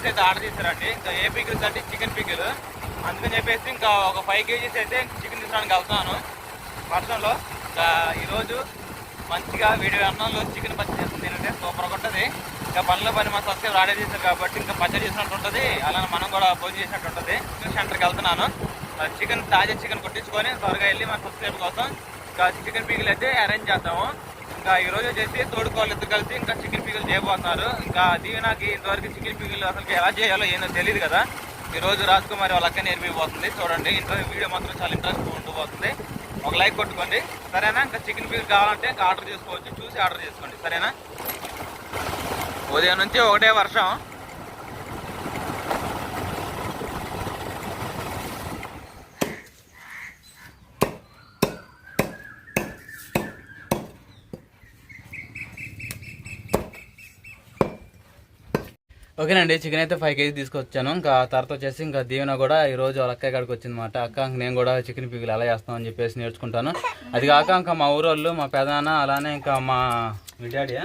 Pickles అయితే order చేశారండి. ఇంకా ఏ పికిల్స్ అంటే చికెన్ పికిల్ అందుకని చెప్పేసి ఇంకా ఒక ఫైవ్ కేజీస్ అయితే చికెన్ తీసుకోవడానికి వెళ్తున్నాను. వర్షంలో ఇంకా ఈరోజు మంచిగా వేడి అన్నంలో చికెన్ పచ్చడి చేస్తుంది. ఏంటంటే సూపర్గా ఉంటుంది. ఇంకా పనిలో పని మా సబ్స్క్రైబర్ ఆర్డర్ చేశారు కాబట్టి ఇంకా పచ్చడి చేసినట్టు ఉంటుంది. అలానే మనం కూడా భోజనం చేసినట్టు ఉంటుంది. చికెన్ సెంటర్కి వెళ్తున్నాను. చికెన్ తాజా చికెన్ కొట్టించుకొని త్వరగా వెళ్ళి మా సబ్స్క్రైబ్ కోసం ఇంకా చికెన్ పీకులు అయితే అరేంజ్ చేద్దాము. ఇంకా ఈ రోజు వచ్చేసి తోడుకోవాలి ఇద్దరు కలిసి ఇంకా చికెన్ పిగులు చేయబోతున్నారు. ఇంకా దీవెనకి ఇంతవరకు చికెన్ పిగులు అసలు ఎలా చేయాలో ఏందో తెలియదు కదా. ఈ రోజు రాజ్ కుమార్ వాళ్ళ అక్క నేర్పిపోతుంది చూడండి ఇంట్లో వీడియో మాత్రం చాలా ఇంట్రెస్ట్ ఉండిపోతుంది ఒక లైక్ కొట్టుకోండి. సరేనా? ఇంకా చికెన్ పిగులు కావాలంటే ఇంకా ఆర్డర్ చేసుకోవచ్చు. చూసి ఆర్డర్ చేసుకోండి. సరేనా? ఉదయం నుంచి ఒకటే వర్షం. ఓకేనండి చికెన్ అయితే ఫైవ్ కేజీ తీసుకొచ్చాను. ఇంకా తర్వాత వచ్చేసి ఇంకా దీవెన కూడా ఈ రోజు వాళ్ళ అక్కయ్య కాడికి వచ్చింది అనమాట అక్క నేను కూడా చికెన్ పీకులు ఎలా చేస్తామని చెప్పేసి నేర్చుకుంటాను. అది కాక ఇంకా మా ఊరోళ్ళు మా పెదాన అలానే ఇంకా మా విడాడియా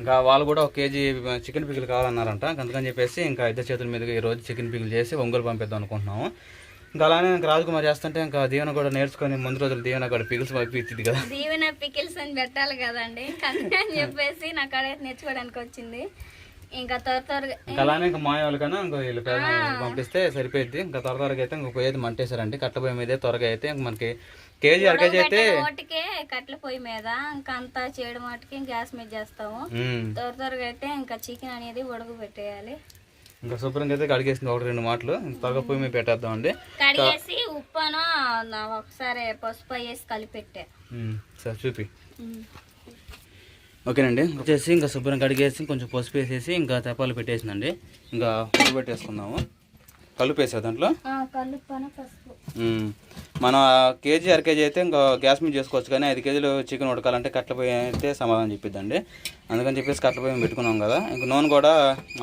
ఇంకా వాళ్ళు కూడా ఒక కేజీ చికెన్ పీకులు కావాలన్నారంట. అందుకని చెప్పేసి ఇంకా ఇద్దరు చేతుల మీదుగా ఈరోజు చికెన్ పీకులు చేసి ఒంగోలు పంపిద్దాం అనుకుంటున్నాము. ఇంకా అలానే ఇంకా రాజకుమార్ చేస్తుంటే ఇంకా దీవెన కూడా నేర్చుకొని ముందు రోజులు దీవెన కూడా పికిల్స్ పంపించింది కదా. దీవెన పికిల్స్ అని పెట్టాలి కదండి. అని చెప్పేసి నాకు కడ నేర్చుకోవడానికి వచ్చింది. ఇంకా త్వర త్వరగా ఇంకా అలానే ఇంకా వాళ్ళకన్నా ఇంకా వీళ్ళు పంపిస్తే సరిపోయింది ఇంకా త్వర త్వరగా అయితే ఇంకొక ఏది మంటేశారండి. కట్ల పొయ్యి మీదే త్వరగా అయితే ఇంక మనకి కేజీ అర కేజీ అయితే ఓటికే కట్టెల పొయ్యి మీద ఇంకా అంతా చేయడం మటుకి గ్యాస్ మీద చేస్తాము. త్వర త్వరగా అయితే ఇంకా చికెన్ అనేది ఉడక పెట్టేయాలి. ఇంకా శుభ్రంగా అయితే కడిగేసింది ఒకటి రెండు మాటలు. త్వరగా పొయ్యి మీద పెట్టేద్దామండి. కడిగేసి ఉప్పును నా ఒకసారి పసుపు వేసి కలిపెట్టా. సరే చూపి. ఓకేనండి. వచ్చేసి ఇంకా శుభ్రం కడిగేసి కొంచెం పసుపు వేసేసి ఇంకా తెప్పాలు పెట్టేసిందండి. ఇంకా ఉప్పు పెట్టేసుకుందాము. కలుపు వేసా దాంట్లో. మనం కేజీ అర కేజీ అయితే ఇంకా గ్యాస్ మీద చేసుకోవచ్చు కానీ ఐదు కేజీలు చికెన్ ఉడకాలంటే కట్ల పొయ్యి అయితే సమాధానం చెప్పిద్దండి. అందుకని చెప్పేసి కట్ల పొయ్యి పెట్టుకున్నాం కదా. ఇంకా నూనె కూడా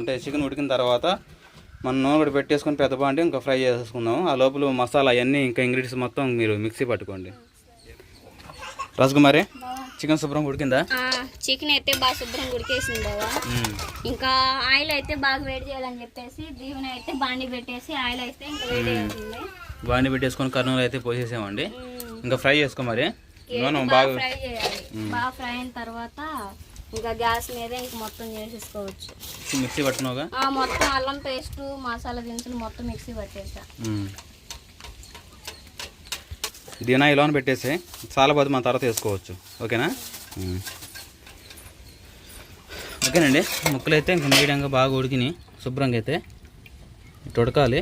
అంటే చికెన్ ఉడికిన తర్వాత మనం నూనె కూడా పెట్టేసుకొని పెద్ద బాండి ఇంకా ఫ్రై చేసుకుందాం ఆ లోపల మసాలా అవన్నీ ఇంకా ఇంగ్రీడియంట్స్ మొత్తం మీరు మిక్సీ పట్టుకోండి. రాజకుమారి చికెన్ శుభ్రం ఉడికిందా? చికెన్ అయితే బాగా శుభ్రం ఉడికేసింది బాబా. ఇంకా ఆయిల్ అయితే బాగా వేడి చేయాలని చెప్పేసి దీవెన అయితే బాండి పెట్టేసి ఆయిల్ అయితే ఇంకా వేడి బాండి పెట్టేసుకొని కర్నూలు అయితే పోసేసామండి. ఇంకా ఫ్రై చేసుకో మరి. బాగా ఫ్రై చేయాలి. బాగా ఫ్రై అయిన తర్వాత ఇంకా గ్యాస్ మీద ఇంక మొత్తం చేసేసుకోవచ్చు. మిక్సీ పట్టుకున్నావుగా? ఆ మొత్తం అల్లం పేస్ట్ మసాలా దినుసులు మొత్తం మిక్సీ పట్టేసా. దీనా ఇలానే పెట్టేసి. చాలా బాధ మన తర్వాత వేసుకోవచ్చు. ఓకేనా. ఓకేనండి. ముక్కలు అయితే ఇంకా మీడియంగా బాగా ఉడికినాయి. శుభ్రంగా అయితే ఇటు ఉడకాలి.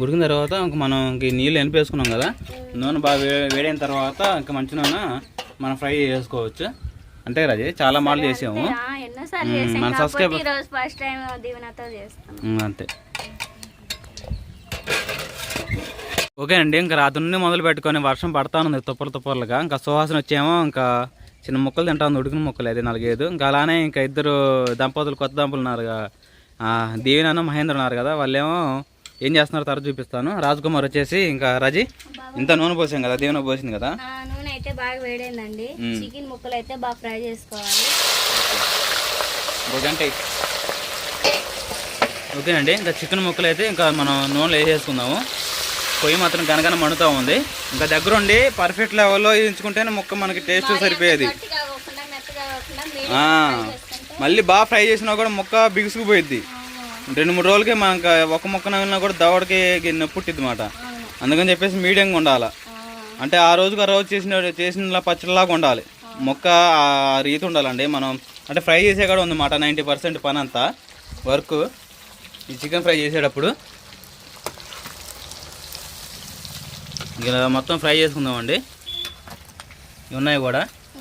ఉడికిన తర్వాత ఇంక మనం ఇంక నీళ్ళు ఎనిపేసుకున్నాం కదా నూనె బాగా వేడైన తర్వాత ఇంకా మంచి నూనె మనం ఫ్రై చేసుకోవచ్చు. అంతే రాజీ చాలా మాటలు చేసాము. మన కాకపోతే subscriber- అంతే ఓకేనండి ఇంకా రాత్రి నుండి మొదలు పెట్టుకొని వర్షం పడతా ఉంది తుప్పలు తుప్పలుగా. ఇంకా సువాసన వచ్చేమో ఇంకా చిన్న ముక్కలు తింటా ఉంది ఉడికిన ముక్కలు అయితే నాలుగైదు. ఇంకా అలానే ఇంకా ఇద్దరు దంపతులు కొత్త దంపతులు ఉన్నారు దీవెన మహేంద్ర ఉన్నారు కదా వాళ్ళేమో ఏం చేస్తున్నారు తర్వాత చూపిస్తాను. రాజ్ కుమార్ వచ్చేసి ఇంకా రజీ ఇంత నూనె పోసాం కదా దీవెన పోసింది కదా. నూనె అయితే బాగా వేడైందండి. చికెన్ ముక్కలు అయితే బాగా ఫ్రై చేసుకోవాలి. అయ్యి. ఓకేనండి ఇంకా చికెన్ ముక్కలు అయితే ఇంకా మనం నూనెలో వేసేసుకుందాము. పొయ్యి మాత్రం గనగన మండుతూ ఉంది. ఇంకా దగ్గరుండి పర్ఫెక్ట్ లెవెల్లో వేయించుకుంటేనే ముక్క మనకి టేస్ట్ సరిపోయేది. మళ్ళీ బాగా ఫ్రై చేసినా కూడా ముక్క బిగుసుకుపోయిద్ది. రెండు మూడు రోజులకి మనకి ఒక ముక్క నవ్వినా కూడా దవడకి పుట్టిద్ది అవును. అందుకని చెప్పేసి మీడియంగా ఉండాలి. అంటే ఆ రోజుకి ఆ రోజు చేసిన చేసిన పచ్చడిలాగా ఉండాలి. మొక్క ఆ రీతి ఉండాలండి. మనం అంటే ఫ్రై చేసే కూడా ఉందన్నమాట. నైంటీ పర్సెంట్ పని అంతా వర్క్. ఈ చికెన్ ఫ్రై చేసేటప్పుడు ఇలా మొత్తం ఫ్రై చేసుకుందామండి. ఉన్నాయి కూడా.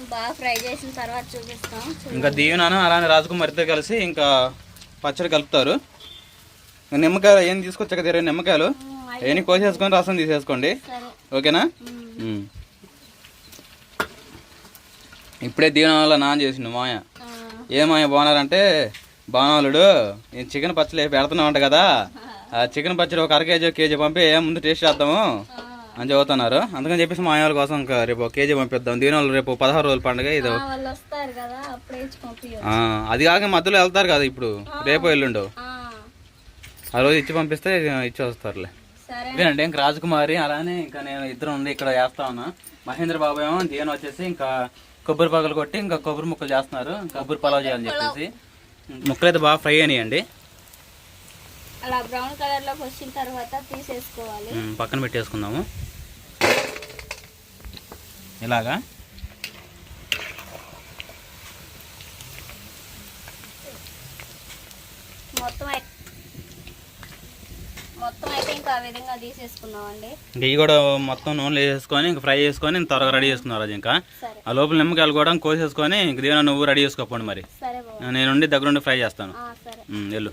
బాగా ఫ్రై చేసిన తర్వాత చూపిస్తాం. ఇంకా దీవెనాను అలానే రాజకుమారితో కలిసి ఇంకా పచ్చడి కలుపుతారు. నిమ్మకాయలు ఏం తీసుకొచ్చాక తీరే నిమ్మకాయలు. మ్మ్, అవన్నీ కోసేసుకొని రసం తీసేసుకోండి. ఓకేనా. ఇప్పుడే దీవెన వల్ల నాన్న చేసిండు మాయ. ఏ మాయ బాగున్నారంటే బాణాలుడు నేను చికెన్ పచ్చడి పెడుతున్నావు అంట కదా. ఆ. చికెన్ పచ్చడి ఒక అర కేజీ కేజీ పంపి ఏ ముందు టేస్ట్ చేద్దాము. అని చదువుతున్నారు. అందుకని చెప్పేసి మా వాళ్ళ కోసం ఇంకా రేపు కేజీ పంపిద్దాం. దీనివల్ల రేపు పదహారు రోజుల పండుగ ఇది. అది కాక మధ్యలో వెళ్తారు కదా ఇప్పుడు. రేపు ఎల్లుండు. ఆ. రోజు ఇచ్చి పంపిస్తే ఇచ్చి వస్తారులే. ఇదేనండి ఇంకా రాజకుమారి అలానే ఇంకా నేను ఇద్దరు ఉండి ఇక్కడ చేస్తా ఉన్నా. మహేంద్ర బాబు ఏమో దీని వచ్చేసి ఇంకా కొబ్బరి పగలు కొట్టి ఇంకా కొబ్బరి ముక్కలు చేస్తున్నారు. కొబ్బరి పలావ్ చేయాలని చెప్పేసి. ముక్కలు అయితే బాగా ఫ్రై అయినాయండి. అలా బ్రౌన్ కలర్లోకి వచ్చిన తర్వాత తీసేసుకోవాలి. పక్కన పెట్టేసుకుందాము. ఇలాగా. మొత్తం అయి- మొత్తం అయితే ఇంకా ఆ విధంగా తీసేసుకున్నామండి. ఇంకా ఇవి కూడా మొత్తం నూనెలో వేసేసుకొని ఇంకా ఫ్రై చేసుకొని త్వరగా రెడీ చేసుకున్నారు అది ఇంకా. ఆ లోపల నిమ్మకాయలు కూడా కోసేసుకొని ఇంక దీని నువ్వు రెడీ చేసుకోపోండి మరి. నేను దగ్గరుండి ఫ్రై చేస్తాను. వెళ్ళు.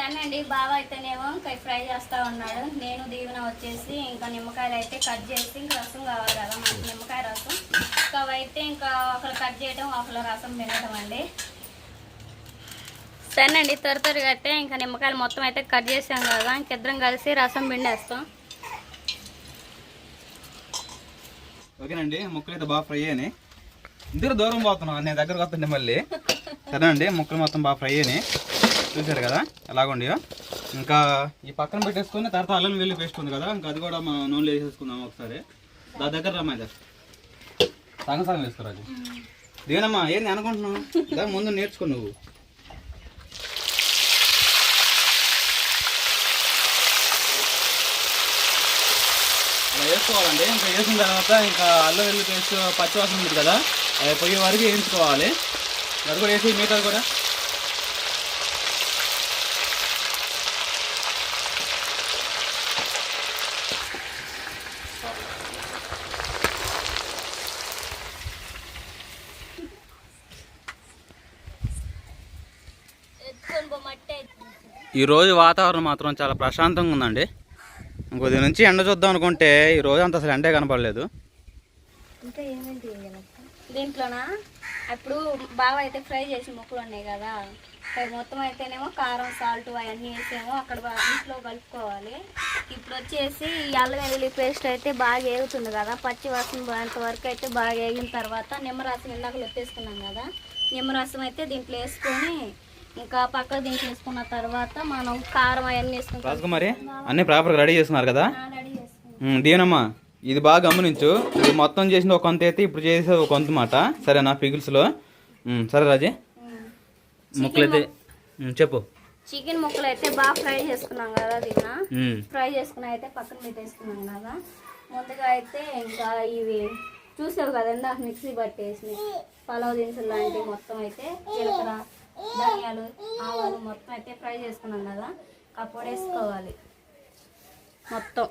సరే అండి బావ అయితేనేమో ఇంకా ఫ్రై చేస్తా ఉన్నాడు. నేను దీవెన వచ్చేసి ఇంకా నిమ్మకాయలు అయితే కట్ చేసి ఇంకా రసం కావాలి కదా మనకి నిమ్మకాయ రసం. ఇంకా అవైతే ఇంకా ఒకరు కట్ చేయడం ఒకరు రసం తినడం అండి. సరేనండి త్వర త్వరగా అయితే ఇంకా నిమ్మకాయలు మొత్తం అయితే కట్ చేసాం కదా ఇంకిద్దరం కలిసి రసం పిండేస్తాం. ఓకేనండి ముక్కలు అయితే బాగా ఫ్రై అయినాయి. ఇద్దరు దూరం పోతున్నాం నేను దగ్గరకు వస్తుండే మళ్ళీ. సరేనండి ముక్కలు మొత్తం బాగా ఫ్రై అయినాయి. చూసారు కదా? ఎలాగుండియో ఇంకా ఈ పక్కన పెట్టేసుకొని తర్వాత అల్లం వెల్లి పేస్ట్ ఉంది కదా ఇంకా అది కూడా మనం నూనెలో వేసేసుకుందాం ఒకసారి. దాని దగ్గర రమ్మా ఇది. సగం సగం అది దేనమ్మా ఏంది అనుకుంటున్నావు? దా ముందు నేర్చుకో నువ్వు. అలా వేసుకోవాలండి ఇంకా వేసిన తర్వాత ఇంకా అల్లం వెల్లుల్లి పేస్ట్ పచ్చివాసన ఉంది కదా అది పోయే వరకు వేయించుకోవాలి. అది కూడా వేసి మిగతాది కూడా ఈరోజు వాతావరణం మాత్రం చాలా ప్రశాంతంగా ఉందండి. ఇంకొద్ది నుంచి ఎండ చూద్దాం అనుకుంటే ఈ రోజు అంత అసలు ఎండే కనపడలేదు. ఇంకా ఏమేంటి దీంట్లోనా? అప్పుడు బాగా అయితే ఫ్రై చేసి ముక్కలు ఉన్నాయి కదా మొత్తం అయితేనేమో కారం సాల్ట్ అవన్నీ వేసేమో అక్కడ ఇంట్లో కలుపుకోవాలి. ఇప్పుడు వచ్చేసి ఈ పేస్ట్ అయితే బాగా ఏగుతుంది కదా పచ్చి వాసన పోయేంత వరకు అయితే బాగా ఏగిన తర్వాత నిమ్మరసం ఇందాక లొత్తేసుకున్నాం కదా నిమ్మరసం అయితే దీంట్లో వేసుకొని ఇంకా పక్క దీంట్లో వేసుకున్న తర్వాత మనం కారం అవన్నీ వేసుకుంటాం. రాజకుమారి అన్నీ ప్రాపర్గా రెడీ చేస్తున్నారు కదా? దీనమ్మా ఇది బాగా గమనించు. ఇది మొత్తం చేసింది ఒక కొంత అయితే ఇప్పుడు చేసేది ఒక కొంత మాట. సరేనా పిగిల్స్లో? సరే రాజీ. ముక్కలైతే ఉమ్, చెప్పు. చికెన్ ముక్కలు అయితే బాగా ఫ్రై చేసుకున్నాం కదా దీన్ని? ఫ్రై చేసుకుని అయితే పక్కన పెట్టేసుకున్నాం కదా. ముందుగా అయితే ఇంకా ఇవి చూసావు కదా ఇందాక మిక్సీ పట్టేసి పలావ్ దినుసులు లాంటివి మొత్తం అయితే జీలకర్ర ధనియాలు ఆవాలు మొత్తం అయితే ఫ్రై చేసుకున్నాం కదా ఆ పొడి వేసుకోవాలి. మొత్తం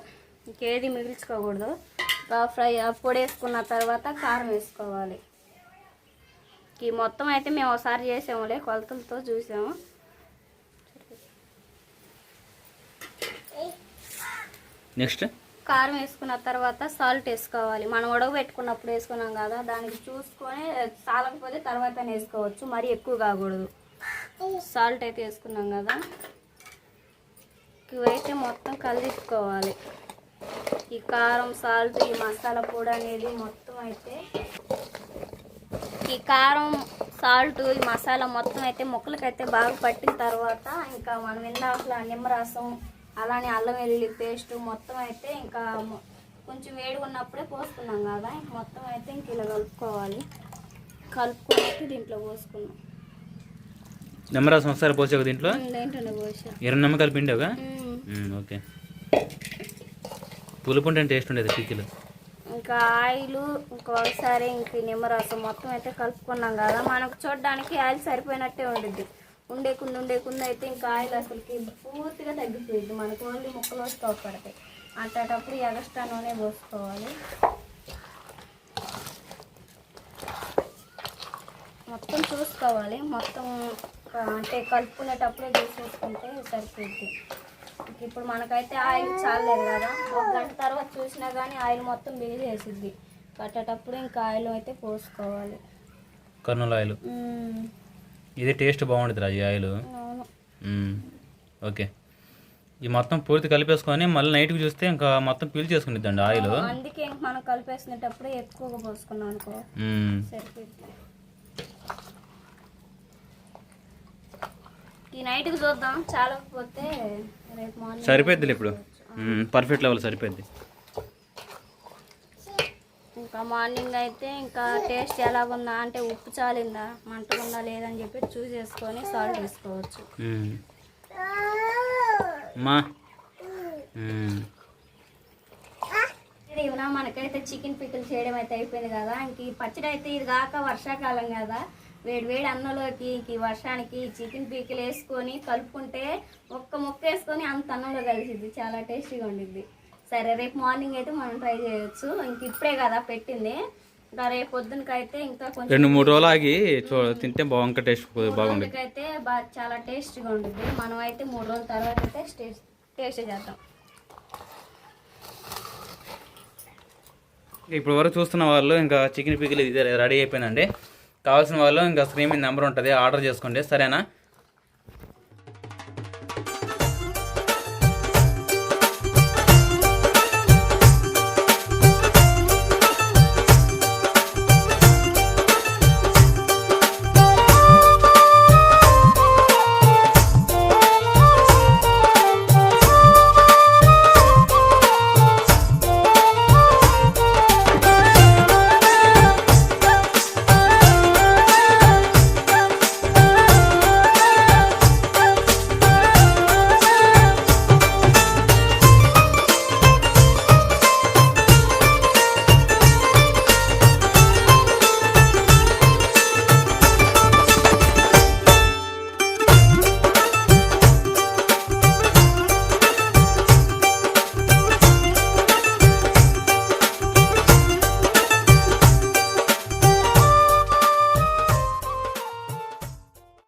ఇంకేది మిగిల్చుకోకూడదు. ఫ్రై పొడి వేసుకున్న తర్వాత కారం వేసుకోవాలి. ఈ మొత్తం అయితే మేము ఒకసారి చేసాములే కొలతలతో చూసాము. నెక్స్ట్? కారం వేసుకున్న తర్వాత సాల్ట్ వేసుకోవాలి. మనం ఉడకబెట్టుకున్నప్పుడు వేసుకున్నాం కదా దానికి చూసుకొని చాలకపోతే తర్వాత వేసుకోవచ్చు. మరీ ఎక్కువ కాకూడదు. సాల్ట్ అయితే వేసుకున్నాం కదా. ఇవైతే మొత్తం కలిదిప్పుకోవాలి ఈ కారం సాల్ట్ ఈ మసాలా పొడి అనేది మొత్తం అయితే ఈ కారం సాల్ట్ ఈ మసాలా మొత్తం అయితే ముక్కలకైతే బాగా పట్టిన తర్వాత ఇంకా మనం ఇందాక నిమ్మరసం అలానే అల్లం వెల్లుల్లి పేస్ట్ మొత్తం అయితే ఇంకా కొంచెం వేడిగా ఉన్నప్పుడే పోసుకున్నాం కదా. ఇంక మొత్తం అయితే ఇంక ఇలా కలుపుకోవాలి. కలుపుకొని అయితే దీంట్లో పోసుకున్నాం నిమ్మరసం ఒకసారి పోసావు దీంట్లో? ఎర్ర నిమ్మకాయలు పిండావుగా ఓకే. పులుపు ఉంటే టేస్ట్ ఉండేది పికిలు ఇంకా ఆయిల్ ఇంకొకసారి ఇంక నిమ్మరసం మొత్తం అయితే కలుపుకున్నాం కదా మనకు చూడడానికి ఆయిల్ సరిపోయినట్టే ఉండిద్ది. ఉండేకుండా ఉండేకుండా అయితే ఇంకా ఆయిల్ అసలుకి పూర్తిగా తగ్గిపోయింది మనకు ఓన్లీ ముక్కలు వస్తూ పడతాయి. అట్టేటప్పుడు ఎగస్ట్రా నూనె పోసుకోవాలి. మొత్తం చూసుకోవాలి. మొత్తం అంటే కలుపుకునేటప్పుడే చూసేసుకుంటే సరిపోద్ది. ఇప్పుడు మనకైతే ఆయిల్ చాలేదు కదా. ఒక గంట తర్వాత చూసినా కానీ ఆయిల్ మొత్తం వేసిద్ది కట్టేటప్పుడు ఇంకా ఆయిల్ అయితే పోసుకోవాలి. కర్నూలు ఆయిల్. ఇది టేస్ట్ బాగుంటుంది రా ఈ ఆయిల్. ఓకే. ఈ మొత్తం పూర్తి కలిపేసుకొని మళ్ళీ నైట్కి చూస్తే ఇంకా మొత్తం పీల్ చేసుకునిద్దండి ఆయిల్. అందుకే ఇంక మనం కలిపేసినప్పుడు ఎక్కువగా పోసుకున్నాం అనుకో మ్మ్. సరిపోద్ది ఈ నైట్కి చూద్దాం. చాలకపోతే రేపు మార్నింగ్ సరిపోద్దిలే ఇప్పుడు. పర్ఫెక్ట్ లెవెల్ సరిపోద్ది ఇంకా మార్నింగ్ అయితే ఇంకా టేస్ట్ ఎలాగుందా? అంటే ఉప్పు చాలిందా? మంటగా ఉందా లేదని చెప్పి సాల్ట్ వేసుకోవచ్చు. అమ్మా మ్మ్. ఇది ఇవనా మనకైతే చికెన్ పికిల్ చేయడం అయితే అయిపోయింది కదా. ఇంక ఈ పచ్చడి అయితే ఇది కాక వర్షాకాలం కదా. వేడి వేడి అన్నంలోకి ఇంక వర్షానికి చికెన్ పీకిల్ వేసుకొని కలుపుకుంటే ఒక్క ముక్క వేసుకొని అంత అన్నంలో కలిసిద్ది. చాలా టేస్టీగా ఉండిద్ది. సరే రేపు మార్నింగ్ అయితే మనం ట్రై చేయొచ్చు. ఇంక ఇప్పుడే కదా పెట్టింది. ఇంకా రేపు పొద్దునకైతే ఇంకా కొంచెం రెండు మూడు రోజులు ఆగి తింటే బాగా ఇంకా టేస్ట్ బాగుండేది. అయితే బాగా చాలా టేస్టీగా ఉంటుంది మనం అయితే మూడు రోజుల తర్వాత అయితే టేస్ట్ టేస్ట్ చేద్దాం. ఇప్పుడు వరకు చూస్తున్న వాళ్ళు ఇంకా చికెన్ పికిల్ ఇది రెడీ అయిపోయిందండి. కావాల్సిన వాళ్ళు ఇంకా స్క్రీన్ మీద నెంబర్ ఉంటుంది ఆర్డర్ చేసుకోండి. సరేనా?